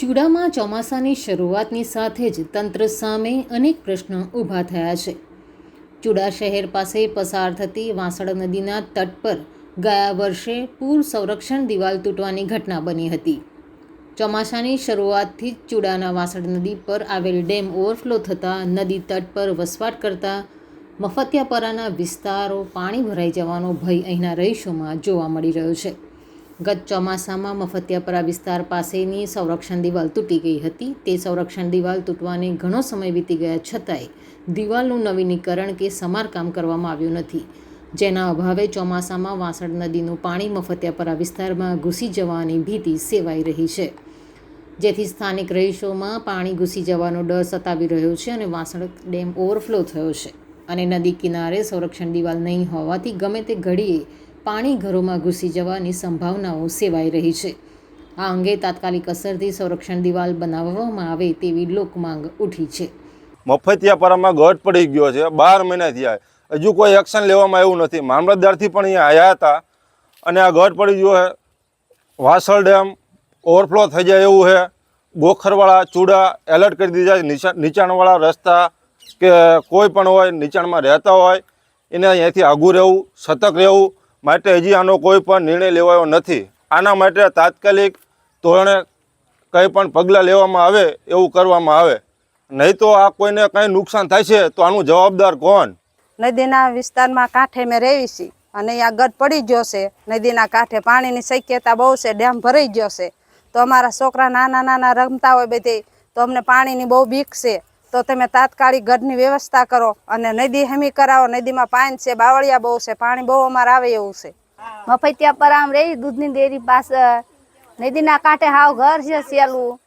ચૂડામાં ચોમાસાની શરૂઆતની સાથે જ તંત્ર સામે અનેક પ્રશ્નો ઊભા થયા છે. ચૂડા શહેર પાસે પસાર થતી વાંસળ નદીના તટ પર ગયા વર્ષે પૂર સંરક્ષણ દિવાલ તૂટવાની ઘટના બની હતી. ચોમાસાની શરૂઆતથી જ ચૂડાના વાસણ નદી પર આવેલ ડેમ ઓવરફ્લો થતાં નદી તટ પર વસવાટ કરતા મફતિયાપરાના વિસ્તારો પાણી ભરાઈ જવાનો ભય અહીંના રહીશોમાં જોવા મળી રહ્યો છે. ગત ચોમાસામાં મફતિયાપરા વિસ્તાર પાસેની સંરક્ષણ દિવાલ તૂટી ગઈ હતી. તે સંરક્ષણ દિવાલ તૂટવાને ઘણો સમય વીતી ગયા છતાંય દિવાલનું નવીનીકરણ કે સમારકામ કરવામાં આવ્યું નથી. જેના અભાવે ચોમાસામાં વાસણ નદીનું પાણી મફતિયાપરા વિસ્તારમાં ઘૂસી જવાની ભીતિ સેવાઈ રહી છે. જેથી સ્થાનિક રહીશોમાં પાણી ઘૂસી જવાનો ડર સતાવી રહ્યો છે અને વાસણ ડેમ ઓવરફ્લો થયો છે. અને નદી કિનારે સંરક્ષણ દિવાલ નહીં હોવાથી ગમે તે ઘડીએ પાણી ઘરોમાં ઘૂસી જવાની સંભાવનાઓ સેવાઈ રહી છે. આ અંગે તાત્કાલિક અસરથી સંરક્ષણ દિવાલ બનાવવામાં આવે તેવી લોકમાંગ ઉઠી છે. મફતિયાપરામાં ગઢ પડી ગયો છે. બાર મહિના થયા. હજુ કોઈ એક્શન લેવામાં આવ્યું નથી. મામલતદારથી પણ અહીંયા આવ્યા હતા અને આ ગઢ પડી ગયો છે. વાસળ ડેમ ઓવરફ્લો થઈ જાય એવું છે. ગોખરવાળા ચૂડા એલર્ટ કરી દીધા છે. નીચાણવાળા રસ્તા કે કોઈ પણ હોય, નીચાણમાં રહેતા હોય, એને અહીંયાથી આઘું રહેવું, સતર્ક રહેવું માટે હજી આનો કોઈ પણ નિર્ણય લેવાયો નથી. આના માટે તાત્કાલિક ધોરણે કંઈ પણ પગલાં લેવામાં આવે એવું કરવામાં આવે. નહીં તો આ કોઈને કંઈ નુકસાન થાય છે તો આનું જવાબદાર કોણ? નદીના વિસ્તારમાં કાંઠે મેં રહેવી છીએ અને અહીંયા ગઢ પડી ગયો છે. નદીના કાંઠે પાણીની શક્યતા બહુ છે, ડેમ ભરાઈ ગયો છે. તો અમારા છોકરા નાના નાના રમતા હોય બધે, તો અમને પાણીની બહુ બીક છે. તો તમે તાત્કાલિક ગઢની વ્યવસ્થા કરો અને નદી હમી કરાવો. નદીમાં પાણી છે, બાવળિયા બહુ છે, પાણી બહુ અમારે આવે એવું છે. મફતિયા પર આમ રહી, દૂધની ડેરી પાસે, નદીના કાંઠે હાવ ઘર છે સેલું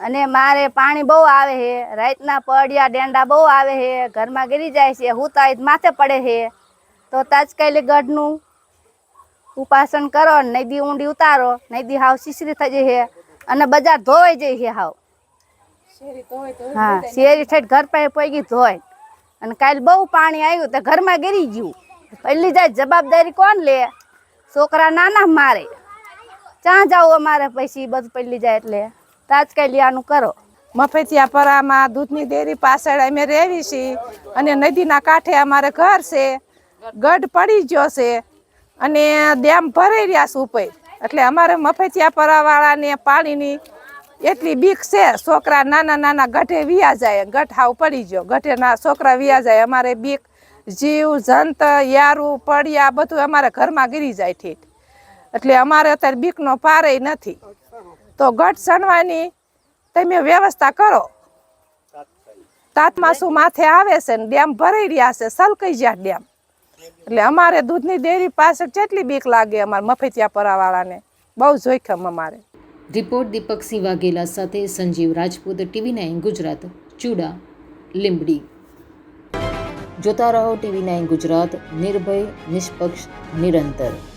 અને મારે પાણી બહુ આવે છે, રાતના પડ્યા ડેંડા બહુ આવે છે, ઘરમાં ગીરી જાય છે હુતા માથે પડે છે. તો તાજકાલી ગઢનું ઉપાસન કરો, નદી ઊંડી ઉતારો, નદી હાવ શીશરી થઈ જાય છે અને બજાર ધોવાઈ જાય છે હાવ. હા શેરી ઠેઠ ઘર પાસે પગી ધોય અને કાલ બહુ પાણી આવ્યું તો ઘરમાં ગીરી ગયું. પહેલી જાય જવાબદારી કોણ લે? છોકરા નાના મારે. ક્યાં જાવ અમારે પછી? બધું પહેલી જાય એટલે. તાત્કાલિક આનું કરો મફતિયાપરામાં દૂધની ડેરી પાછળ અમે રહેવી છીએ અને નદીના કાંઠે અમારે ઘર છે. ગઢ પડી ગયો છે અને ડેમ ભરાઈ રહ્યા છે ઉપર. એટલે અમારે મફતિયાપરાવાળાને પાણીની એટલી બીક છે. છોકરા નાના નાના ગઢે વિયા જાય ગઠ હાવ પડી ગયો. ગઢેના છોકરા વિયા જાય, અમારે બીક. જીવ, જંત, યારું, પડ્યા બધું અમારે ઘરમાં ગીરી જાય ઠીક. એટલે અમારે અત્યારે બીકનો પારે નથી. તો ગઠ સણવાની તમે વ્યવસ્થા કરો. તાતમાસુ માથે આવે છે ને ડેમ ભરાઈ રહ્યા છે, સલકાઈ ગયા ડેમ. એટલે અમારે દૂધની ડેરી પાસે કેટલી બીક લાગે અમારે મફતિયા પરાવાળાને બહુ જોખમ અમારે. રિપોર્ટ દીપકસિંહ વાઘેલા સાથે સંજીવ રાજપૂત, ટીવી નાઇન ગુજરાત, ચૂડા, લીંબડી. જોતા રહો ટીવી નાઇન ગુજરાત, નિર્ભય, નિષ્પક્ષ, નિરંતર.